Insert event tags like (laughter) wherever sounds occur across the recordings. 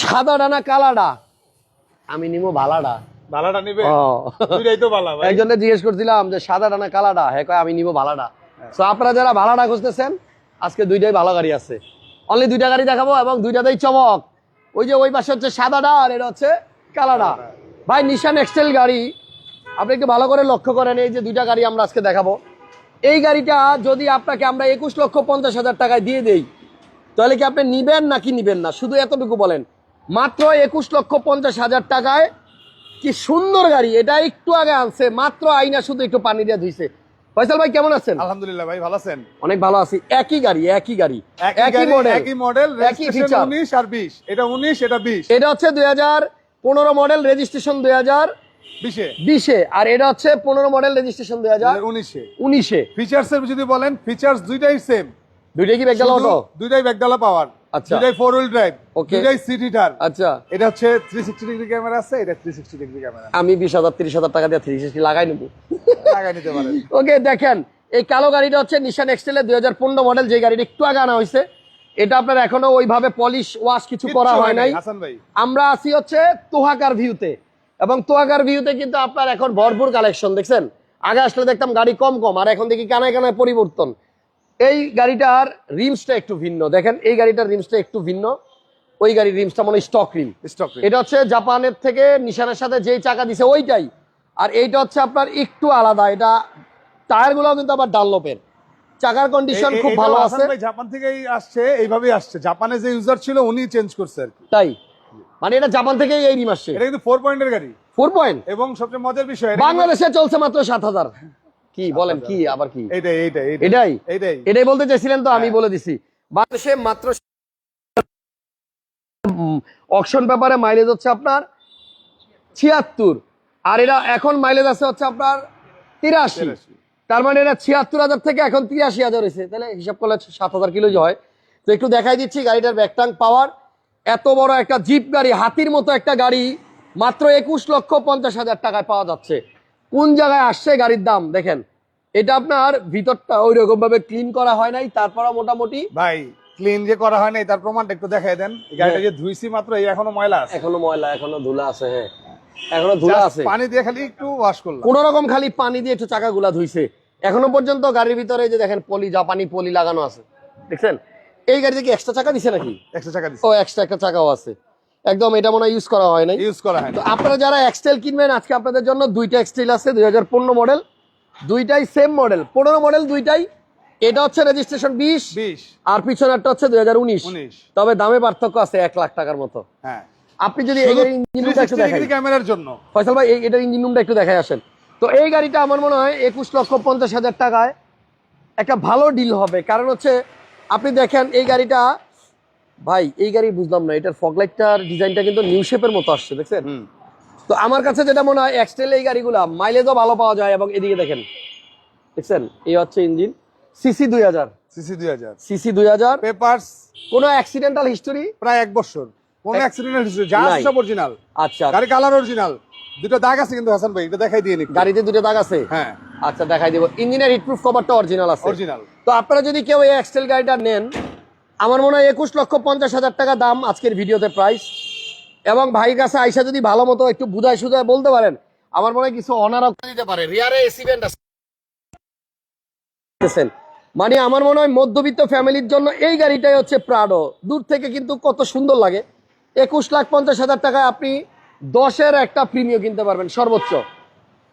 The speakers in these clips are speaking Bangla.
সাদাটা না কালাডা। আমি নিবো ভালাডা ভাড়াটা নিবে? দুইটাই তো ভালো ভাই। একজনে জিজ্ঞেস করছিলাম যে সাদাটা না কালাডা? হ্যাঁ কয় আমি নিবো ভালাডা তো আপনারা যারা ভালাডা খুঁজতেছেন আজকে দুইটাই ভালো গাড়ি আছে। অনলি দুইটা গাড়ি দেখাবো এবং দুইটাতেই চমক। ওই যে ওই পাশে হচ্ছে সাদাডা আর এটা হচ্ছে কালাডা। ভাই নিশান এক্সটেল গাড়ি আপনি একটু ভালো করে লক্ষ্য করেন এই যে দুইটা গাড়ি আমরা আজকে দেখাবো। এই গাড়িটা যদি আপনাকে আমরা একুশ লক্ষ পঞ্চাশ হাজার টাকায় দিয়ে দেই তাহলে কি আপনি নিবেন নাকি নিবেন না? শুধু এতটুকু বলেন। মাত্র একুশ লক্ষ পঞ্চাশ হাজার টাকায়। কি সুন্দর গাড়ি এটা একটু আগে আনছে মাত্র আইনা শুধু একটু পানি দিয়ে ধুইছে। ফয়সাল ভাই কেমন আছেন? আলহামদুলিল্লাহ ভাই ভালো আছেন? অনেক ভালো আছি। একই গাড়ি একই গাড়ি একই মডেল একই মডেল একই feature। 19 আর 20 এটা 19 এটা 20 এটা হচ্ছে দুই হাজার পনেরো মডেল রেজিস্ট্রেশন দুই হাজার 20 এ বিশে। আর এটা হচ্ছে পনেরো মডেল রেজিস্ট্রেশন দুই হাজার 19 এ উনিশে। ফিচারস এর যদি বলেন ফিচারস দুইটাই সেম দুইটাই কি ব্যাগডাল অটো দুইটাই ব্যাকডালা পাওয়ার আচ্ছা। ফোর হুইল ড্রাইভ আচ্ছা। এটা হচ্ছে 360 ডিগ্রি ক্যামেরা আছে এটা 360 ডিগ্রি ক্যামেরা আমি বিশ হাজার টাকা দিয়ে থ্রি সিক্সটি লাগাই নেব। লাগাই নিতে পারেন। ওকে দেখেন এই কালো গাড়িটা হচ্ছে নিশান এক্সটেলের দুই হাজার পনেরো মডেল যে গাড়িটা একটু আগে আনা হয়েছে। এটা আপনার এখনও ওইভাবে পলিশ ওয়াশ কিছু করা হয় নাই। হাসান ভাই। আমরা আছি হচ্ছে তোহাকার ভিউতে এবং তোহাকার ভিউতে কিন্তু আপনার এখন ভরপুর কালেকশন দেখছেন? আগে আসলে দেখতাম গাড়ি কম কম আর এখন দেখি কানায় কানায় পরিবর্তন। এই গাড়িটার রিমসটা একটু ভিন্ন। দেখেন এই গাড়িটার রিমসটা একটু ভিন্ন। ওই গাড়ির রিমসটা মানে স্টক রিম স্টক এটা হচ্ছে জাপানের থেকে নিশানের সাথে যেই চাকা দিছে ওইটাই। আর এইটা হচ্ছে আপনার একটু আলাদা। এটা টায়ারগুলো কিন্তু আবার ডানলোপের। চাকার কন্ডিশন খুব ভালো আছে। জাপান থেকেই আসছে এইভাবেই আসছে। জাপানে যে ইউজার ছিল উনি চেঞ্জ করছে আর কি। তাই? মানে এটা জাপান থেকেই এই রিম আসছে। এটা কিন্তু ফোর পয়েন্টের গাড়ি। ফোর পয়েন্ট এবং সবচেয়ে মজার বিষয় বাংলাদেশে চলছে মাত্র সাত হাজার। কি বলেন কি আবার কি? এটাই? এটাই বলতে চাইছিলেন তো আমি হ্যাঁ। বলে দিছি। বাংলাদেশে মাত্র অকশন পেপারে মাইলেজ হচ্ছে আপনার ছিয়াত্তর। আর এটা এখন মাইলেজ আছে হচ্ছে আপনার তিরাশি। তার মানে এরা ছিয়াত্তর হাজার থেকে এখন তিরাশি হাজার হয়েছে। তাহলে হিসাব করলে সাত হাজার কিলো যে হয়। তো একটু দেখাই দিচ্ছি গাড়িটার ব্যাকটাং পাওয়ার এত বড় একটা জিপ গাড়ি হাতির মতো একটা গাড়ি মাত্র একুশ লক্ষ পঞ্চাশ হাজার টাকায় পাওয়া যাচ্ছে। কোন জায়গায় আসছে গাড়ির দাম? দেখেন। এটা আপনার ভিতরটা ওই রকম ভাবে ক্লিন করা হয় নাই তারপরে মোটামুটি ভাই ক্লিন যে করা হয় নাই তার প্রমাণটা একটু দেখাই দেন। গাড়িটা যে ধুইছি মাত্র এই এখনও ময়লা আছে? এখনও ময়লা এখনও ধুলা আছে হ্যাঁ। এখনও ধুলা আছে। পানি দিয়ে খালি একটু ওয়াশ করলাম। কোন রকম খালি পানি দিয়ে একটু চাকাগুলা ধুইছে। এখনও পর্যন্ত গাড়ির ভিতরে এই যে দেখেন পলি জাপানি পলি লাগানো আছে। দেখছেন? এই গাড়িতে কি এক্সট্রা চাকা দিছে নাকি? এক্সট্রা চাকা দিচ্ছি ও এক্সট্রা একটা চাকাও আছে। একদম এটা মনে হয় ইউজ করা হয় নাই। ইউজ করা হয় তো আপনারা যারা এক্সটেল কিনবেন আজকে আপনাদের জন্য দুইটা এক্সটেল আছে দুই হাজার পনেরো মডেল দুইটাই সেম মডেল পনেরো মডেল দুইটাই। এটা হচ্ছে রেজিস্ট্রেশন বিশ। আর পিছনেরটা হচ্ছে দুই হাজার উনিশ। তবে দামে পার্থক্য আছে এক লাখ টাকার মতো। হ্যাঁ। আপনি যদি ইঞ্জিন রুমটা একটু দেখাই ক্যামেরার জন্য। ফয়সাল ভাই এটার ইঞ্জিন রুমটা একটু দেখাই আসেন। তো এই গাড়িটা আমার মনে হয় একুশ লক্ষ পঞ্চাশ হাজার টাকায় একটা ভালো ডিল হবে। কারণ হচ্ছে আপনি দেখেন এই গাড়িটা ভাই এই গাড়ি বুঝলাম না এটার ফগলাইটটার ডিজাইনটা কিন্তু নিউ শেপের মতো আসছে দেখছেন? তো আমার কাছে যেটা মনে হয় এক্সটেল এই গাড়িগুলা মাইলেজও ভালো পাওয়া যায় এবং এদিকে দেখেন দেখছেন? এই হচ্ছে ইঞ্জিন সিসি দুই হাজার। সিসি দুই হাজার। সিসি দুই হাজার। পেপার্স কোনো অ্যাক্সিডেন্টাল হিস্টোরি প্রায় এক বছর। কোন এক- অ্যাক্সিডেন্ট হয়েছে যা। সব অরিজিনাল আচ্ছা। গাড়ি কালার অরিজিনাল দুটো দাগ আছে কিন্তু হাসান ভাই এটা দেখাই দিয়ে নি গাড়িতে দুটো দাগ আছে? হ্যাঁ। আচ্ছা দেখাই দিব। ইঞ্জিনের হিটপ্রুফ কভারটা অরিজিনাল আছে। অরিজিনাল তো আপনারা যদি কেউ এই এক্সটেল গাড়িটা নেন আমার মনে হয় একুশ লক্ষ পঞ্চাশ হাজার টাকা দাম আজকের ভিডিওতে প্রাইস এবং ভাইয়ের কাছে আইসা যদি ভালো মতো একটু বুঝায় সুঝায় বলতে পারেন আমার মনে হয় কিছু অনারক দিতে পারে। রিয়ারে এসিভেন্ট আছে মানে আমার মনে হয় মধ্যবিত্ত ফ্যামিলির জন্য এই গাড়িটাই হচ্ছে প্রাডো দূর থেকে কিন্তু কত সুন্দর লাগে। একুশ লাখ পঞ্চাশ হাজার টাকায় আপনি দশের একটা প্রিমিয় কিনতে পারবেন সর্বোচ্চ।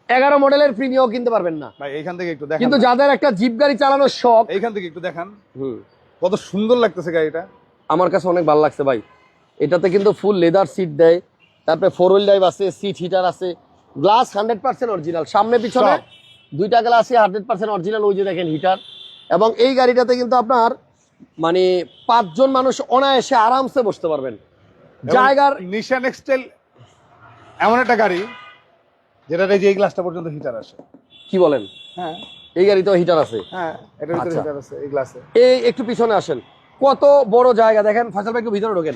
এগারো মডেলের প্রিমিয় কিনতে পারবেন না। ভাই এইখান থেকে একটু দেখান। কিন্তু যাদের একটা জিপ গাড়ি চালানোর শখ এইখান থেকে একটু দেখান। হুম। কত সুন্দর লাগতেছে গাড়িটা। আমার কাছে অনেক ভালো লাগছে ভাই। এটাতে কিন্তু ফুল লেদার সিট দেয়। তারপরে ফোর হুইল ড্রাইভ আছে সিট হিটার আছে। গ্লাস হান্ড্রেড পার্সেন্ট অরিজিনাল সামনে পিছনে দুইটা গ্লাসই হান্ড্রেড পার্সেন্ট অরিজিনাল ওই যে দেখেন হিটার এবং এই গাড়িটাতে কিন্তু আপনার মানে পাঁচজন মানুষ অনায়াসে আরামসে বসতে পারবেন। জায়গার নিশান এক্সটেল এমন একটা গাড়ি যেটা এই যে এই গ্লাসটা পর্যন্ত হিটার আসে কি বলেন? হ্যাঁ। এই গাড়িতেও হিটার আছে? হ্যাঁ এটার ভিতরে আচ্ছা। হিটার আছে এই গ্লাসে এই একটু পিছনে আসেন। কত বড় জায়গা দেখেন ফসল ভাই একটু ভিতরে ঢোকেন।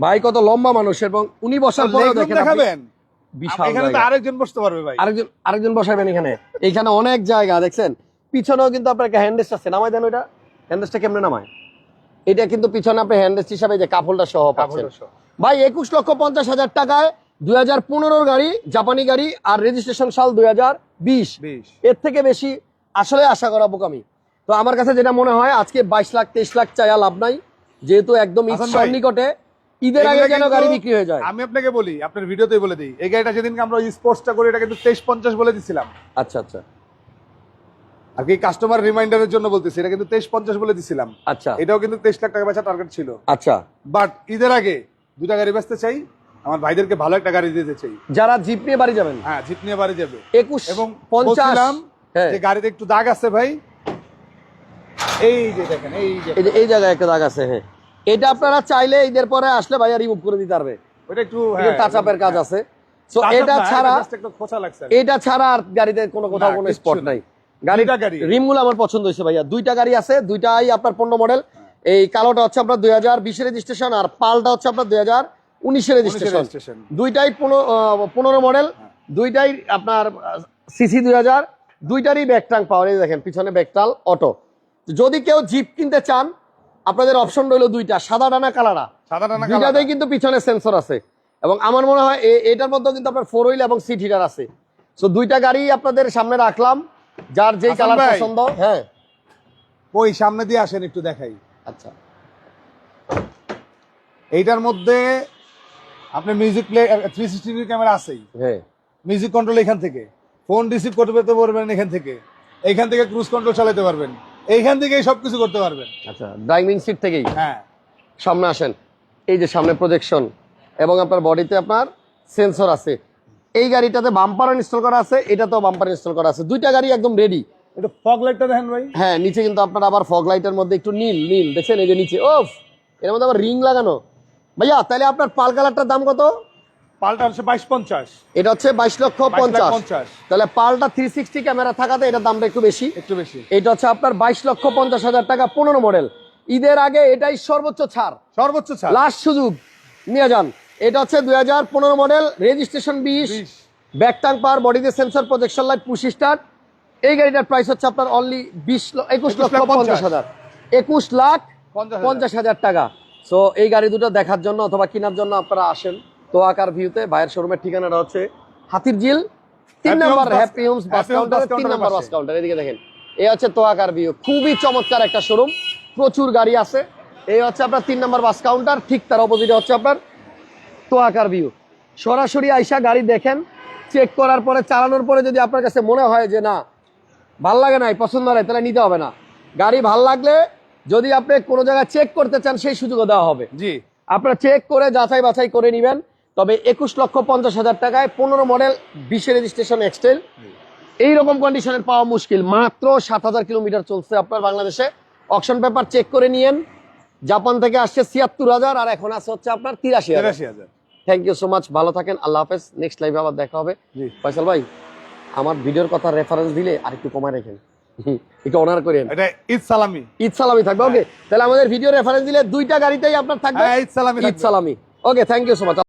ভাই কত লম্বা মানুষ এবং উনি বসার আপনি- দেখাবেন? বিশাল এখানে তো আরেকজন বসতে পারবে ভাই। আরেকজন আরেকজন বসাবেন এখানে। এখানে অনেক জায়গা দেখছেন? পিছনেও কিন্তু আপনার একটা হ্যান্ডেস্ট আছে। নামাই দেন ওইটা। হ্যান্ডেস্টটা কেমনে নামায়? এটা কিন্তু পিছনে আপনি হ্যান্ডেস্ট হিসাবে যে কাপড়টা সহ পাচ্ছেন। ভাই একুশ লক্ষ পঞ্চাশ হাজার টাকায় দুই হাজার পনেরোর গাড়ি জাপানি গাড়ি আর রেজিস্ট্রেশন সাল দুই হাজার বিশ। এর থেকে বেশি আসলে আশা করা বোকামি। তো আমার কাছে যেটা মনে হয় আজকে বাইশ লাখ তেইশ লাখ চাইয়া লাভ নাই। যেহেতু একদম ঈদ নিকটে ঈদের আগে কিন্তু গাড়ি বিক্রি হয়ে যায়? আমি আপনাকে বলি আপনার ভিডিওতেই বলে দিই। এই গাড়িটা যেদিনকে আমরা স্পোর্টসটা করি এটা কিন্তু তেইশ পঞ্চাশ বলে দিছিলাম। আচ্ছা আচ্ছা। আর কি কাস্টমার রিমাইন্ডারের জন্য বলতেছি এটা কিন্তু তেইশ পঞ্চাশ বলে দিছিলাম। আচ্ছা। এটাও কিন্তু তেইশ লাখ টাকা বেচা টার্গেট ছিল। আচ্ছা। বাট ঈদের আগে দুটা গাড়ি বেচতে চাই আমার ভাইদেরকে ভালো একটা গাড়ি দিতে চাই। যারা জিপ নিয়ে বাড়ি যাবেন? হ্যাঁ জিপ নিয়ে বাড়ি যাবে। একুশ এবং পঞ্চাশ হ্যাঁ। যে গাড়িতে একটু দাগ আছে ভাই। এই যে দেখেন এই যে এই জায়গায় একটা দাগ আছে হ্যাঁ। এটা আপনারা চাইলে ঈদের পরে আসলে ভাইয়া রিমুভ করে দিতে পারবে। ওটা একটু টাচ আপের কাজ আছে। তো এটা ছাড়া এটা ছাড়া আর গাড়িতে কোনো কোথাও কোনো স্পট নাই। গাড়িটা গাড়ি। রিমগুলো আমার পছন্দ হয়েছে ভাইয়া। দুইটা গাড়ি আছে দুইটাই আপনার পনেরো মডেল এই কালোটা হচ্ছে আপনার দুই হাজার বিশের রেজিস্ট্রেশন আর পালটা হচ্ছে আপনার দুই হাজার উনিশের রেজিস্ট্রেশন। দুইটাই পনেরো পনেরো মডেল দুইটাই আপনার সিসি দুই হাজার দুইটারই ব্যাকটাং পাওয়ার এই দেখেন পিছনে ব্যাকটাল অটো যদি কেউ জিপ কিনতে চান আপনাদের অপশন রইল দুইটা সাদা ডানা কালারা সাদা টানা দুইটাতেই কিন্তু পিছনে সেন্সর আছে। এবং আমার মনে হয় এটার মধ্যেও কিন্তু আপনার ফোর হুইল এবং সিট হিটার আছে। সো দুইটা গাড়ি আপনাদের সামনে রাখলাম। যার যেই কালার পছন্দ হ্যাঁ। ওই সামনে দিয়ে আসেন একটু দেখাই। আচ্ছা। এইটার মধ্যে আপনার music play three sixty camera আছেই। হ্যাঁ। মিউজিক কন্ট্রোল এখান থেকে। ফোন রিসিভ করতে পারবেন এখান থেকে। এখান থেকে ক্রুজ কন্ট্রোল চালাতে পারবেন। এইখান থেকেই সবকিছু করতে পারবেন। আচ্ছা ড্রাইভিং সিট থেকেই? হ্যাঁ। সামনে আসেন। এই যে সামনে প্রজেকশন এবং আপনার বডিতে আপনার সেন্সর আছে। এই গাড়িটাতে বাম্পার ইনস্টল করা আছে এটাতেও বাম্পার ইনস্টল করা আছে। দুইটা গাড়ি একদম রেডি একটু ফগ লাইটটা দেখেন ভাই। হ্যাঁ নিচে কিন্তু আপনার আবার ফগ লাইটের মধ্যে একটু নীল নীল। দেখছেন এই যে নিচে? ওফ এর মধ্যে আবার রিং লাগানো। ভাইয়া তাহলে আপনার পাল কালারটার দাম কত? পাল্টা হচ্ছে বাইশ পঞ্চাশ। এটা হচ্ছে বাইশ লক্ষ পঞ্চাশ। তাহলে পালটা থ্রি সিক্সটি ক্যামেরা থাকাতে এটার দামটা একটু বেশি। একটু বেশি। এটা হচ্ছে আপনার বাইশ লক্ষ পঞ্চাশ হাজার টাকা পনেরো মডেল ঈদের আগে এটাই সর্বোচ্চ ছাড়। সর্বোচ্চ ছাড়। লাস্ট সুযোগ। নিয়ে যান। এটা হচ্ছে দুই হাজার পনেরো মডেল রেজিস্ট্রেশন বিশ। ব্যাকটাং পাওয়ার বডিতে sensor projection light push start এই গাড়িটার প্রাইস হচ্ছে আপনার অনলি বিশ একুশ লক্ষ লাখ পঞ্চাশ পঞ্চাশ। হাজার। একুশ লাখ পঞ্চাশ হাজার। টাকা। সো এই গাড়ি দুটো দেখার জন্য অথবা কেনার জন্য আপনারা আসেন। তোয়াকার ভিউতে ভাইয়ের শোরুমের ঠিকানাটা হচ্ছে হাতির ঝিল তিন number happy homes bus counter তিন নম্বর বাস কাউন্টার এদিকে দেখেন। এই হচ্ছে তোয়াকার ভিউ খুবই চমৎকার একটা শোরুম প্রচুর গাড়ি আছে। এই হচ্ছে আপনার তিন নম্বর বাস কাউন্টার ঠিক তার অপোজিটে হচ্ছে আপনার তোয়াকার ভিউ সরাসরি আইসা গাড়ি দেখেন চেক করার পরে চালানোর পরে যদি আপনার কাছে মনে হয় যে না ভালো লাগে নাই পছন্দ হয় তাহলে নিতে হবে না। গাড়ি ভালো লাগলে যদি আপনি কোনো জায়গায় চেক করতে চান সেই সুযোগও দেওয়া হবে। জি। আপনারা চেক করে যাচাই বাছাই করে নেবেন। তবে একুশ লক্ষ পঞ্চাশ হাজার টাকায় পনেরো মডেল বিশে রেজিস্ট্রেশন এক্সটেল। এইরকম কন্ডিশনের পাওয়া মুশকিল। মাত্র সাত হাজার কিলোমিটার চলছে আপনার বাংলাদেশে। অকশন পেপার চেক করে নিয়েন। জাপান থেকে আসছে ছিয়াত্তর হাজার আর এখন আছে হচ্ছে আপনার তিরাশি হাজার। থ্যাংক ইউ সো মাচ ভালো থাকেন। আল্লাহ হাফেজ। নেক্সট লাইভে আবার দেখা হবে। ফয়সাল ভাই আমার ভিডিওর কথা রেফারেন্স দিলে আর একটু কমায় রাখেন। (laughs) একটু অনার করেন। এটা ঈদ সালামি। ঈদ সালামি থাকবে। ওকে তাহলে আমাদের ভিডিও রেফারেন্স দিলে দুইটা গাড়িতেই আপনার থাকবে। হ্যাঁ ঈদ সালামি ঈদ সালামি। Okay thank you so much